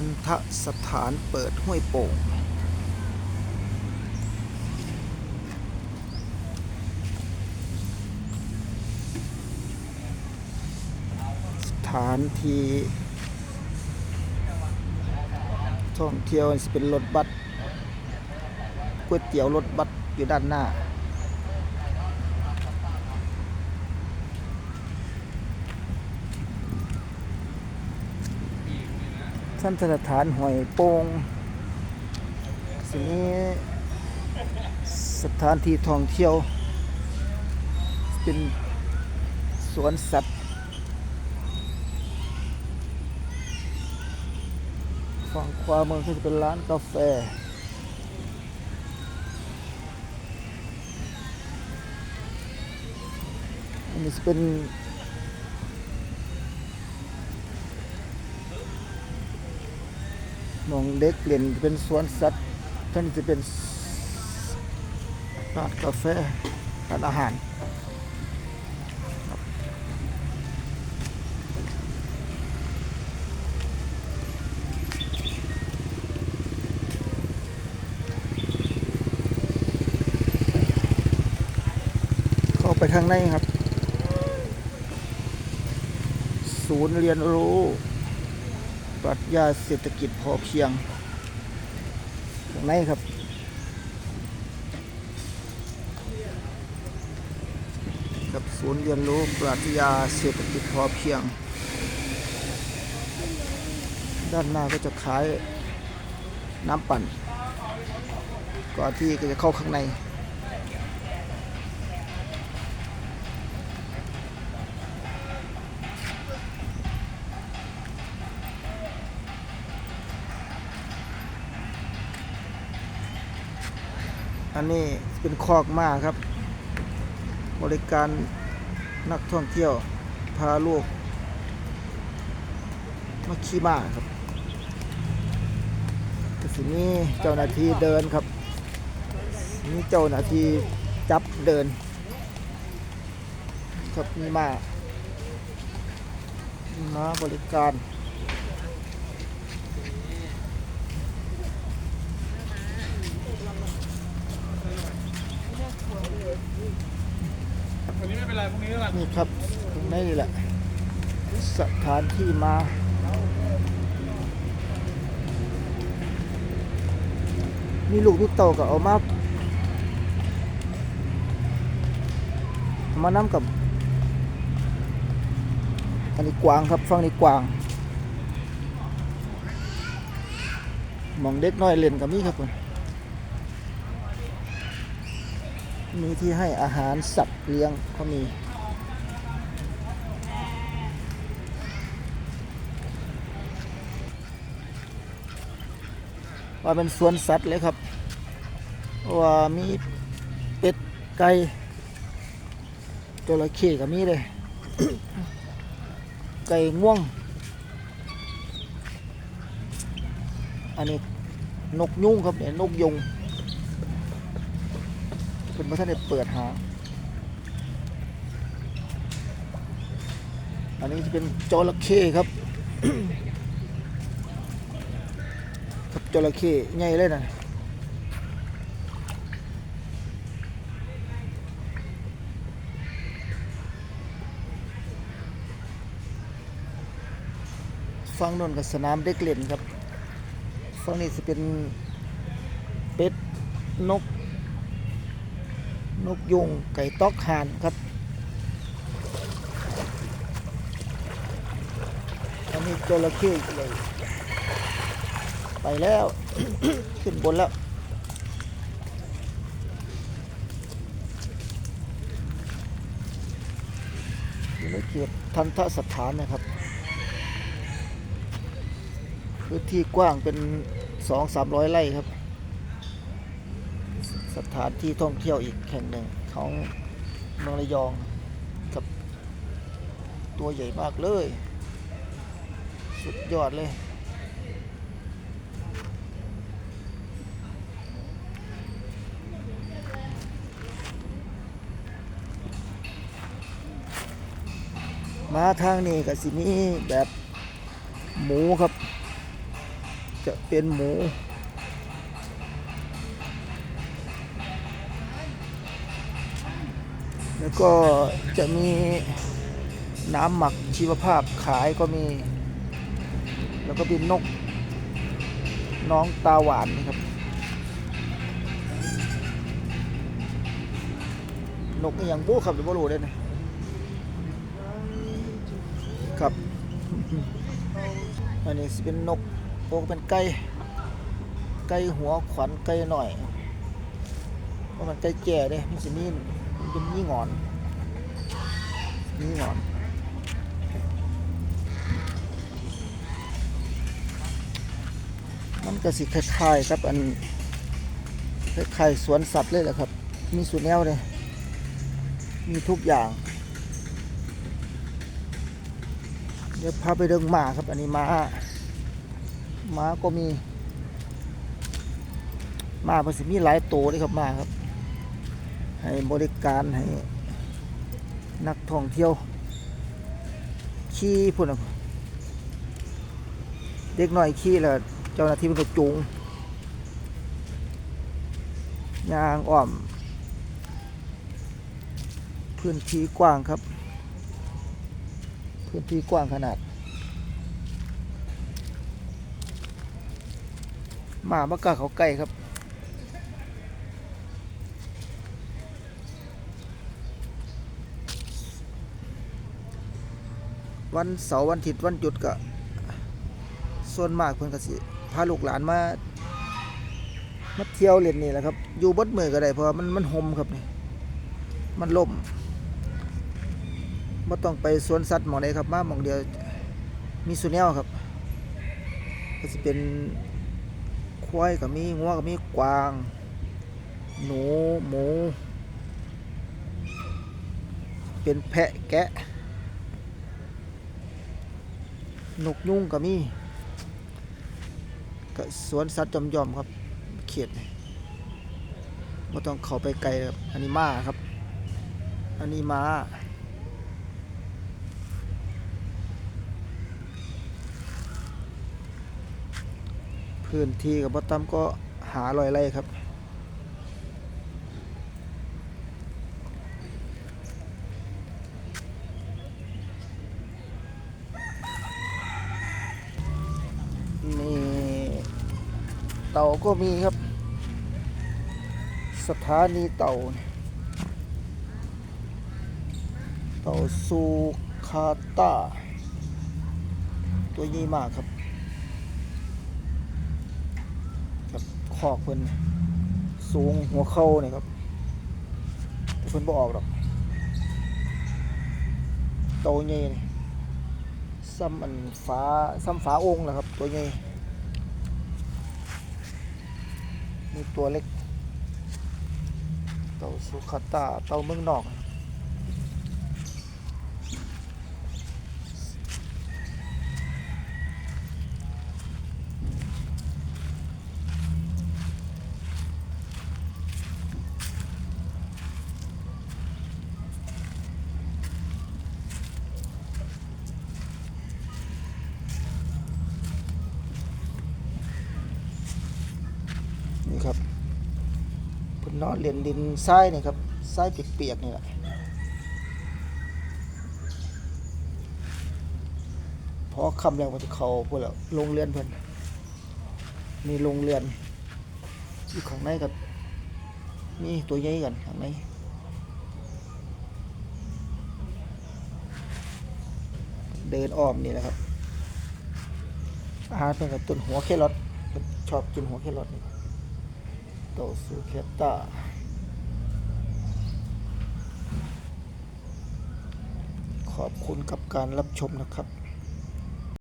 พันธสถานเปิดห้วยโป่ง สถานที่ท่องเที่ยวสิเป็นรถบัสก๋วยเตี๋ยวรถบัสอยู่ด้านหน้า ท่านสถานหอยโป่งสิ่งนี้สถานที่ท่องเที่ยว เป็นสวนสัตว์ฝั่งขวามือก็จะเป็นร้านกาแฟอันนี้จะเป็น มองเด็กเล่นเป็นสวนสัตว์ท่านจะเป็นร้านกาแฟร้านอาหารเข้าไปข้างในครับ ศูนย์เรียนรู้ ปรัชญาเศรษฐกิจพอเพียงข้างในครับกับศูนย์เรียนรู้ปรัชญาเศรษฐกิจพอเพียง ด้านหน้าก็จะขายน้ำปั่น ก่อนที่จะเข้าข้างใน อันนี้เป็นคอกม้าครับ บริการนักท่องเที่ยวพาลูกมาขี่ม้าครับสิมีเจ้าหน้าที่เดินครับมีเจ้าหน้าที่จับเดิน ครับมีม้ามาบริการ วันนี้ไม่เป็นไรพรุ่งนี้ก็กันนี่ครับตรงนี้นี่แหละ สถานที่มามีลูกมีเต่าก็เอามามาน้ำกับ อันนี้กวางครับฟังนี้กวางมองเด็กน้อยเล่นกับมีครับผม มีที่ให้อาหารสัตว์เลี้ยงก็มี ว่าเป็นสวนสัตว์เลยครับ ว่ามีเป็ดไก่จระเข้ก็มีเลยไก่ง่วง อันนี้นกยุงครับเนี่ยนกยุง เป็นพระท่านเปิดหา อันนี้จะเป็นจระเข้ครับครับจระเข้ใหญ่เลยนะฟังนนกับสนามเด็กเล่นครับฟังนี้จะเป็นเป็ดนก นกยุงไก่ต๊อกห่านครับ อันนี้จระเข้เลยไปแล้ว ขึ้นบนแล้วอยู่ในเขตทันทสถานนะครับพื้นที่กว้างเป็นสองสามร้อยไร่ครับ สถานที่ท่องเที่ยวอีกแห่งหนึ่งของเมืองระยองกับตัวใหญ่มากเลย สุดยอดเลย มาทางนี้ก็สิมีแบบหมูครับ จะเป็นหมู แล้วก็จะมีน้ำหมักชีวภาพขายก็มี แล้วก็เป็นนกน้องตาหวานนะครับ นกอหย่างบู้ครับหรือบ่รู้เลยนะครับ อันนี้เป็นนกโปกเป็นไก่ไก่หัวขวัญไก่หน่อยเพราะมันไก่แก่เด้มันสิมี มันเป็นยี่งอนยี่งอนมันก็สิคล้ายๆครับอันคล้ายๆสวนสัตว์เลยแหละครับ มีสุแนวเลยมีทุกอย่าง เดี๋ยวพาไปเดิงหมาครับ อันนี้หมาหมาก็มีหมาเพนสิมีหลายตัวเลยครับหมาครับ ให้บริการให้นักท่องเที่ยว ขี่พุ่นเด็กหน่อยขี่แล้วเจ้าหน้าที่เป็นก็จูงยางอ้อม พื้นที่กว้างครับ พื้นที่กว้างขนาดหมาบักกาเขาใกล้ครับ วันเสาร์วันอาทิตย์วันหยุดก็ ส่วนมากเพิ่นก็สิพาลูกหลานมามาเที่ยวเล่นนี่แหละครับ อยู่บดมือก็ได้เพราะมันมันห่มครับนี่มันล่มบ่ต้องไปสวนสัตว์หมองใดครับมาหมองเดียวมีสุแนวครับ ก็สิเป็นควายก็มีงัวก็มีกวาง หนูหมู เป็นแพะแกะ นกยุ่งก็มีก็สวนสัตว์จอมยอมครับ เขียดนี่ไม่ต้องเข้าไปไกลครับอันนี้ม้าครับ อันนี้ม้าพื้นที่กับบอตัมก็หาลอยไร่ครับ นี่ เต่าก็มีครับ สถานีเต่า เต่าซูคาตาตัวใหญ่มากครับครับขอกเพิ่นสูงหัวเข่าเนี่ยครับเพิ่นบ่ออกดอกโตใหญ่นี่ซ้ำอันฟ้าซ้ำฟ้าองค์แหละครับ ตัวใหญ่ มีตัวเล็ก เต่าสุขตาเต่าเมืองนอก นี่ครับ เพิ่นนอนเรียนดินทรายนี่ครับทรายเปียกๆนี่แหละพอคำแล้วมันจะเขาพวกแล้วโรงเรือนเพิ่อนมีโรงเรือนอยู่ข้างในกับมีตัวใหญ่กันข้างในเดินอ้อมนี่แหละครับอาหารเป็นกับต้นหัวแครอทชอบกินหัวแครอทนี่ โตซูเคตาขอบคุณกับการรับชมนะครับ